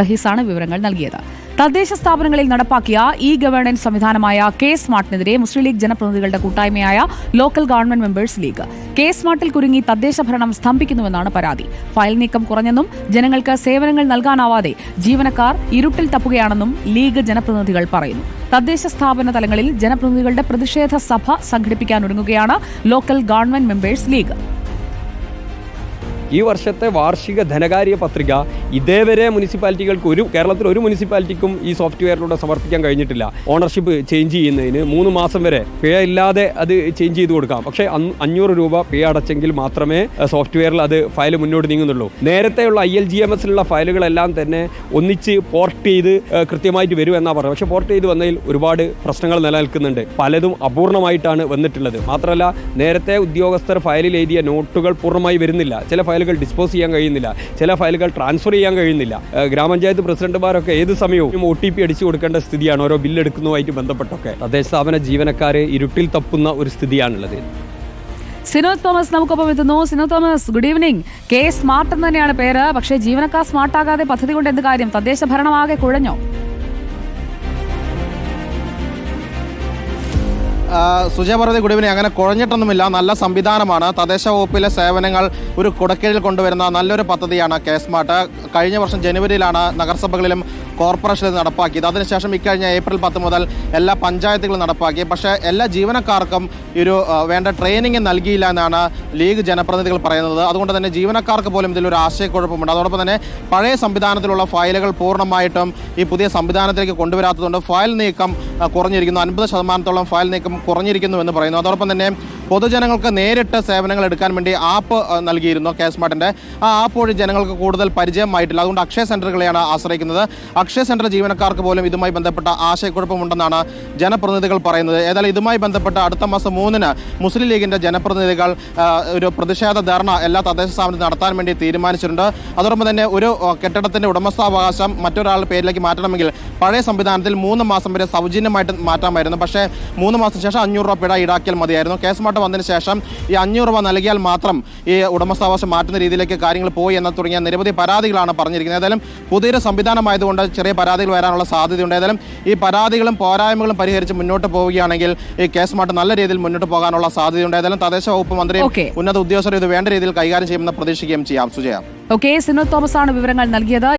റഹീസാണ് വിവരങ്ങൾ നൽകിയത്. തദ്ദേശ സ്ഥാപനങ്ങളിൽ നടപ്പാക്കിയ ഇ ഗവേണൻസ് സംവിധാനമായ കെ സ്മാർട്ടിനെതിരെ മുസ്ലിം ലീഗ് ജനപ്രതിനിധികളുടെ കൂട്ടായ്മയായ local government members league. K സ്മാർട്ടിൽ കുരുങ്ങി തദ്ദേശ ഭരണം സ്തംഭിക്കുന്നുവെന്നാണ് പരാതി. ഫയൽ നീക്കം കുറഞ്ഞെന്നും ജനങ്ങൾക്ക് സേവനങ്ങൾ നൽകാനാവാതെ ജീവനക്കാർ ഇരുട്ടിൽ തപ്പുകയാണെന്നും ലീഗ് ജനപ്രതിനിധികൾ പറയുന്നു. തദ്ദേശ സ്ഥാപന തലങ്ങളിൽ ജനപ്രതിനിധികളുടെ പ്രതിഷേധ സഭ സംഘടിപ്പിക്കാനൊരുങ്ങുകയാണ് ലോക്കൽ ഗവൺമെന്റ് മെമ്പേഴ്സ് ലീഗ്. ഈ വർഷത്തെ വാർഷിക ധനകാര്യ പത്രിക ഇതേവരെ മുനിസിപ്പാലിറ്റികൾക്ക് ഒരു കേരളത്തിൽ ഒരു മുനിസിപ്പാലിറ്റിക്കും ഈ സോഫ്റ്റ്വെയറിലൂടെ സമർപ്പിക്കാൻ കഴിഞ്ഞിട്ടില്ല. ഓണർഷിപ്പ് ചേഞ്ച് ചെയ്യുന്നതിന് മൂന്ന് മാസം വരെ പിഴ ഇല്ലാതെ അത് ചേഞ്ച് ചെയ്ത് കൊടുക്കാം. പക്ഷേ അഞ്ഞൂറ് രൂപ പിഴ അടച്ചെങ്കിൽ മാത്രമേ സോഫ്റ്റ്വെയറിൽ അത് ഫയൽ മുന്നോട്ട് നീങ്ങുന്നുള്ളൂ. നേരത്തെയുള്ള ഐ എൽ ജി എം എസിലുള്ള ഫയലുകളെല്ലാം തന്നെ ഒന്നിച്ച് പോർട്ട് ചെയ്ത് കൃത്യമായിട്ട് വരും എന്നാണ് പറഞ്ഞത് പക്ഷേ പോർട്ട് ചെയ്ത് വന്നതിൽ ഒരുപാട് പ്രശ്നങ്ങൾ നിലനിൽക്കുന്നുണ്ട്. പലതും അപൂർണമായിട്ടാണ് വന്നിട്ടുള്ളത്. മാത്രമല്ല നേരത്തെ ഉദ്യോഗസ്ഥർ ഫയലിൽ എഴുതിയ നോട്ടുകൾ പൂർണമായി വരുന്നില്ല. ചില ഫയലുകൾ ഡിസ്പോസ് ചെയ്യാൻ കഴിയുന്നില്ല. ചില ഫയലുകൾ ട്രാൻസ്ഫർ ചെയ്യാൻ കഴിയുന്നില്ല. ഗ്രാമപഞ്ചായത്ത് പ്രസിഡന്റുമാരൊക്കെ ഏത് സമയവും ഒ ടി പി അടിച്ചു കൊടുക്കേണ്ട സ്ഥിതിയാണ്. ഓരോ ബില്ലെടുക്കുന്നതുമായിട്ട് ബന്ധപ്പെട്ടൊക്കെ. തദ്ദേശ സ്ഥാപന ജീവനക്കാരെ ഇരുട്ടിൽ തപ്പുന്ന ഒരു സ്ഥിതിയാണുള്ളത്. സിനോദ് തോമസ് നമുക്കൊപ്പം എത്തുന്നു. Sinod Thomas good evening K smart എന്ന് തന്നെയാണ് പേര്. പക്ഷേ ജീവനക്കാർ സ്മാർട്ടാകാതെ പദ്ധതി കൊണ്ട് എന്ത് കാര്യം? തദ്ദേശ ഭരണമാകെ കുഴഞ്ഞോ? സുജയ പറഞ്ഞ ഗുഡ് ഈവനിങ് അങ്ങനെ കുഴഞ്ഞിട്ടൊന്നുമില്ല. നല്ല സംവിധാനമാണ്. തദ്ദേശ വകുപ്പിലെ സേവനങ്ങൾ ഒരു കുടക്കീഴിൽ കൊണ്ടുവരുന്ന നല്ലൊരു പദ്ധതിയാണ് കെ സ്മാർട്ട്. കഴിഞ്ഞ വർഷം ജനുവരിയിലാണ് നഗരസഭകളിലും കോർപ്പറേഷനിലും നടപ്പാക്കിയത്. അതിനുശേഷം ഇക്കഴിഞ്ഞ ഏപ്രിൽ പത്ത് മുതൽ എല്ലാ പഞ്ചായത്തുകളും നടപ്പാക്കി. പക്ഷേ എല്ലാ ജീവനക്കാർക്കും ഒരു വേണ്ട ട്രെയിനിങ് നൽകിയില്ല എന്നാണ് ലീഗ് ജനപ്രതിനിധികൾ പറയുന്നത്. അതുകൊണ്ട് തന്നെ ജീവനക്കാർക്ക് പോലും ഇതിലൊരു ആശയക്കുഴപ്പമുണ്ട്. അതോടൊപ്പം തന്നെ പഴയ സംവിധാനത്തിലുള്ള ഫയലുകൾ പൂർണമായിട്ടും ഈ പുതിയ സംവിധാനത്തിലേക്ക് കൊണ്ടുവരാത്തതുകൊണ്ട് ഫയൽ നീക്കം കുറഞ്ഞിരിക്കുന്നു. അൻപത് ശതമാനത്തോളം ഫയൽ നീക്കം കുറഞ്ഞിരിക്കുന്നു എന്ന് പറയുന്നു. അതോടൊപ്പം തന്നെ പൊതുജനങ്ങൾക്ക് നേരിട്ട് സേവനങ്ങൾ എടുക്കാൻ വേണ്ടി ആപ്പ് നൽകിയിരുന്നു കെ സ്മാർട്ടിന്റെ ആ ആപ്പ് വഴി ജനങ്ങൾക്ക് കൂടുതൽ പരിചയമായിട്ടില്ല. അതുകൊണ്ട് അക്ഷയ സെന്ററുകളെയാണ് ആശ്രയിക്കുന്നത്. അക്ഷയ സെന്റർ ജീവനക്കാർക്ക് പോലും ഇതുമായി ബന്ധപ്പെട്ട ആശയക്കുഴപ്പമുണ്ടെന്നാണ് ജനപ്രതിനിധികൾ പറയുന്നത്. ഏതായാലും ഇതുമായി ബന്ധപ്പെട്ട് അടുത്ത മാസം മൂന്നിന് മുസ്ലിം ലീഗിന്റെ ജനപ്രതിനിധികൾ ഒരു പ്രതിഷേധ ധർണ എല്ലാ തദ്ദേശ സ്ഥാപനത്തിൽ നടത്താൻ വേണ്ടി തീരുമാനിച്ചിട്ടുണ്ട്. അതോടൊപ്പം തന്നെ ഒരു കെട്ടിടത്തിന്റെ ഉടമസ്ഥാവകാശം മറ്റൊരാളുടെ പേരിലേക്ക് മാറ്റണമെങ്കിൽ പഴയ സംവിധാനത്തിൽ മൂന്ന് മാസം വരെ സൗജന്യമായിട്ട് മാറ്റാമായിരുന്നു. പക്ഷേ മൂന്ന് മാസം ശേഷം അഞ്ഞൂറ് രൂപ പിഴ ഈടാക്കിയാൽ മതിയായിരുന്നു. കെ കേസ് മാറ്റം വന്നതിന് ശേഷം ഈ അഞ്ഞൂറ് രൂപ നൽകിയാൽ മാത്രം ഈ ഉടമസ്ഥാവകാശം മാറ്റുന്ന രീതിയിലേക്ക് കാര്യങ്ങൾ പോയി എന്ന് തുടങ്ങിയ നിരവധി പരാതികളാണ് പറഞ്ഞിരിക്കുന്നത്. ഏതായാലും പുതിയൊരു സംവിധാനമായതുകൊണ്ട് ചെറിയ പരാതികൾ വരാനുള്ള സാധ്യതയുണ്ട്. ഏതായാലും ഈ പരാതികളും പോരായ്മകളും പരിഹരിച്ച് മുന്നോട്ട് പോവുകയാണെങ്കിൽ ഈ കേസ് മാറ്റം നല്ല രീതിയിൽ മുന്നോട്ട് പോകാനുള്ള സാധ്യതയുണ്ട്. ഏതായാലും തദ്ദേശ വകുപ്പ് മന്ത്രി ഉന്നത ഉദ്യോഗസ്ഥരും ഇത് വേണ്ട രീതിയിൽ കൈകാര്യം ചെയ്യുമെന്ന് പ്രതീക്ഷിക്കുകയും ചെയ്യാം. സുജയ. ഓക്കെ സിനോ തോമസ് ആണ് വിവരങ്ങൾ നൽകിയത്.